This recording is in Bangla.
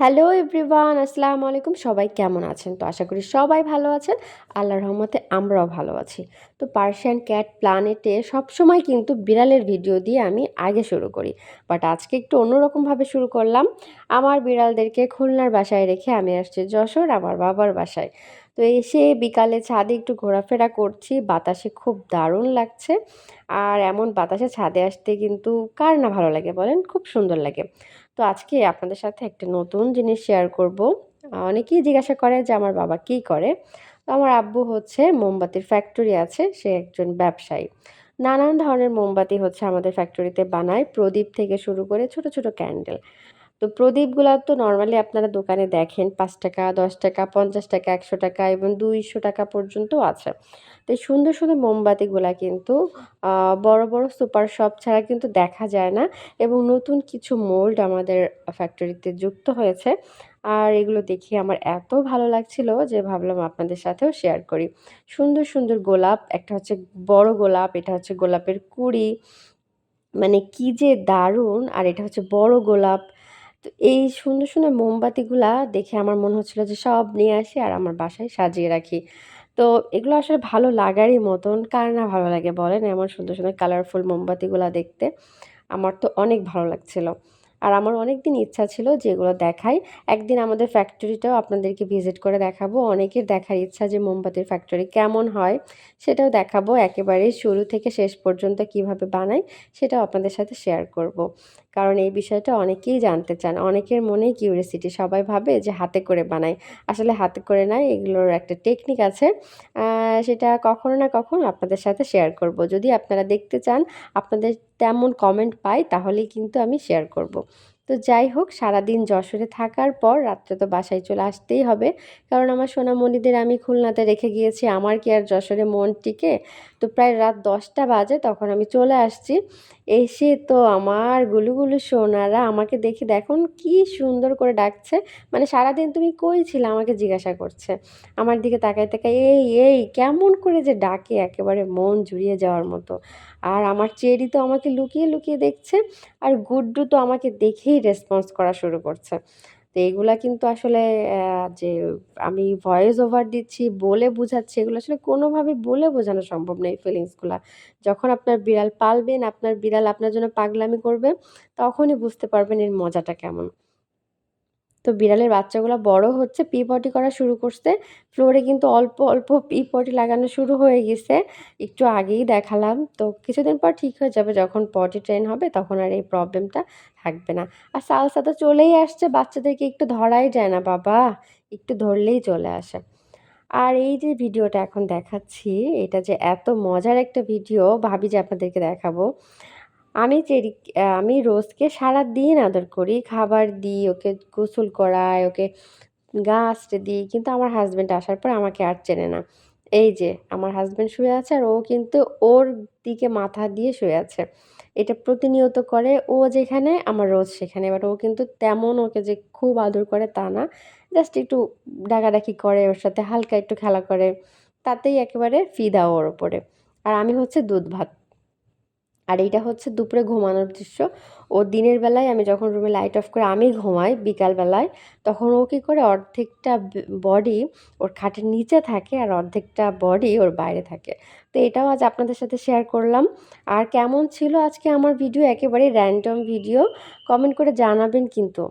হ্যালো এভরিওয়ান আসসালামু আলাইকুম সবাই কেমন আছেন? তো আশা করি সবাই ভালো আছেন। আল্লাহর রহমতে আমরাও ভালো আছি। তো পার্সিয়ান ক্যাট প্ল্যানেটে সবসময় কিন্তু বিড়ালের ভিডিও দিয়ে আমি আগে শুরু করি। বাট আজকে একটু অন্যরকমভাবে শুরু করলাম। আমার বিড়ালদেরকে খুলনার বাসায় রেখে আমি আসছি যশোর, আমার বাবার বাসায়। তো এসে বিকালে ছাদে একটু ঘোরাফেরা করছি। বাতাসে খুব দারুণ লাগছে। আর এমন বাতাসে ছাদে আসতে কিন্তু কার না ভালো লাগে বলেন? খুব সুন্দর লাগে। তো আজকে আপনাদের সাথে একটা নতুন জিনিস শেয়ার করব। অনেকেই জিজ্ঞাসা করে যে আমার বাবা কি করে? তো আমার আব্বু হচ্ছে মোমবাতির ফ্যাক্টরি আছে, সে একজন ব্যবসায়ী। নানান ধরনের মোমবাতি হচ্ছে আমাদের ফ্যাক্টরিতে বানায়, প্রদীপ থেকে শুরু করে ছোট ছোট ক্যান্ডেল তো প্রদীপগুলো তো নর্মালি আপনারা দোকানে দেখেন, পাঁচ টাকা, দশ টাকা, পঞ্চাশ টাকা, একশো টাকা এবং দুইশো টাকা পর্যন্ত আছে। তো সুন্দর সুন্দর মোমবাতিগুলা কিন্তু বড় বড় সুপার শপ ছাড়া কিন্তু দেখা যায় না এবং নতুন কিছু মোল্ড আমাদের ফ্যাক্টরিতে যুক্ত হয়েছে। আর এগুলো দেখে আমার এত ভালো লাগছিল যে ভাবলাম আপনাদের সাথেও শেয়ার করি। সুন্দর সুন্দর গোলাপ, একটা হচ্ছে বড় গোলাপ, এটা হচ্ছে গোলাপের কুড়ি। মানে কি যে দারুণ! আর এটা হচ্ছে বড় গোলাপ। তো এই সুন্দর সুন্দর মোমবাতিগুলা দেখে আমার মনে হচ্ছিল যে সব নিয়ে আসি আর আমার বাসায় সাজিয়ে রাখি। তো এগুলো আসলে ভালো লাগারই মতন, কার না ভালো লাগে বলেন, এমন সুন্দর সুন্দর কালারফুল মোমবাতিগুলা দেখতে আমার তো অনেক ভালো লাগছিল। আর আমার অনেক দিন ইচ্ছা ছিল যে এগুলো দেখাই। একদিন আমাদের ফ্যাক্টরিটাও আপনাদেরকে ভিজিট করে দেখাবো। অনেকের দেখার ইচ্ছা যে মোমবাতির ফ্যাক্টরি কেমন হয়, সেটাও দেখাবো। একেবারে শুরু থেকে শেষ পর্যন্ত কীভাবে বানাই, সেটাও আপনাদের সাথে শেয়ার করব। কারণ এই বিষয়টা অনেকেই জানতে চান। অনেকের মনেই কিউরিয়াসিটি সবাই ভাবে যে হাতে করে বানায়। আসলে হাতে করে নাই এগুলোর একটা টেকনিক আছে। সেটা কখনো না কখনো আপনাদের সাথে শেয়ার করব। যদি আপনারা দেখতে চান, আপনাদের তেমন কমেন্ট পাই, তাহলেই কিন্তু আমি শেয়ার করব। তো যাই হোক, সারাদিন যশোরে থাকার পর রাত্রে তো বাসায় চলে আসতেই হবে। কারণ আমার সোনামণিদের আমি খুলনাতে রেখে গিয়েছি, আমার কি আর যশোরে মন টিকে? তো প্রায় রাত দশটা বাজে তখন আমি চলে আসছি। এসে তো আমার গুলুগুলু সোনারা আমাকে দেখে, দেখুন কি সুন্দর করে ডাকছে। মানে সারাদিন তুমি কই ছিলে? আমাকে জিজ্ঞাসা করছে। আমার দিকে তাকাই তাকাই এই এই, কেমন করে যে ডাকে একেবারে মন জুড়িয়ে যাওয়ার মতো। আর আমার চেরি তো আমাকে লুকিয়ে লুকিয়ে দেখছে, আর গুড্ডু তো আমাকে দেখেই রেসপন্স করা শুরু করছে। তো এগুলা কিন্তু আসলে যে আমি ভয়েস ওভার দিচ্ছি, বলে বোঝাচ্ছি, এগুলো আসলে কোনোভাবে বলে বোঝানো সম্ভব নয় ফিলিংসগুলো যখন আপনার বিড়াল পালবেন, আপনার বিড়াল আপনার জন্য পাগলামি করবে, তখনই বুঝতে পারবেন এর মজাটা কেমন। তো বিড়ালের বাচ্চাগুলো বড় হচ্ছে পি পটি করা শুরু করছে। ফ্লোরে কিন্তু অল্প অল্প পি পটি লাগানো শুরু হয়ে গেছে। একটু আগেই দেখালাম। তো কিছুদিন পর ঠিক হয়ে যাবে, যখন পটি ট্রেন হবে তখন আর এই প্রবলেমটা থাকবে না। আর সালসা তো চলেই আসছে, বাচ্চাদেরকে একটু ধরাই যায় না, বাবা। একটু ধরলেই চলে আসে। আর এই যে ভিডিওটা এখন দেখাচ্ছি, এটা যে এত মজার একটা ভিডিও, ভাবি যে আপনাদেরকে দেখাবো। আমি চেরি আমি রোজকে সারাদিন আদর করি। খাবার দিই, ওকে গোসল করাই, ওকে গা আসতে দিই। কিন্তু আমার হাজব্যান্ড আসার পর আমাকে আর চেনে না। এই যে, আমার হাজব্যান্ড শুয়ে আছে আর ও কিন্তু ওর দিকে মাথা দিয়ে শুয়ে আছে। এটা প্রতিনিয়ত করে। ও যেখানে, আমার রোজ সেখানে। এবার ও কিন্তু তেমন ওকে যে খুব আদর করে তা না। জাস্ট একটু ডাকাডাকি করে, ওর সাথে হালকা একটু খেলা করে। তাতেই একেবারে ফিদা ওর ওপরে আর আমি হচ্ছে দুধ ভাত আর এইটা হচ্ছে দুপুরে ঘুমানোর দৃশ্য। ও দিনের বেলায় আমি যখন রুমে লাইট অফ করে আমি ঘুমাই বিকালবেলায় তখন ও কী করে অর্ধেকটা বডি ওর খাটের নিচে থাকে আর অর্ধেকটা বডি ওর বাইরে থাকে। তো এটাও আজ আপনাদের সাথে শেয়ার করলাম। আর কেমন ছিল আজকে আমার ভিডিও একেবারে র্যান্ডম ভিডিও কমেন্ট করে জানাবেন কিন্তু।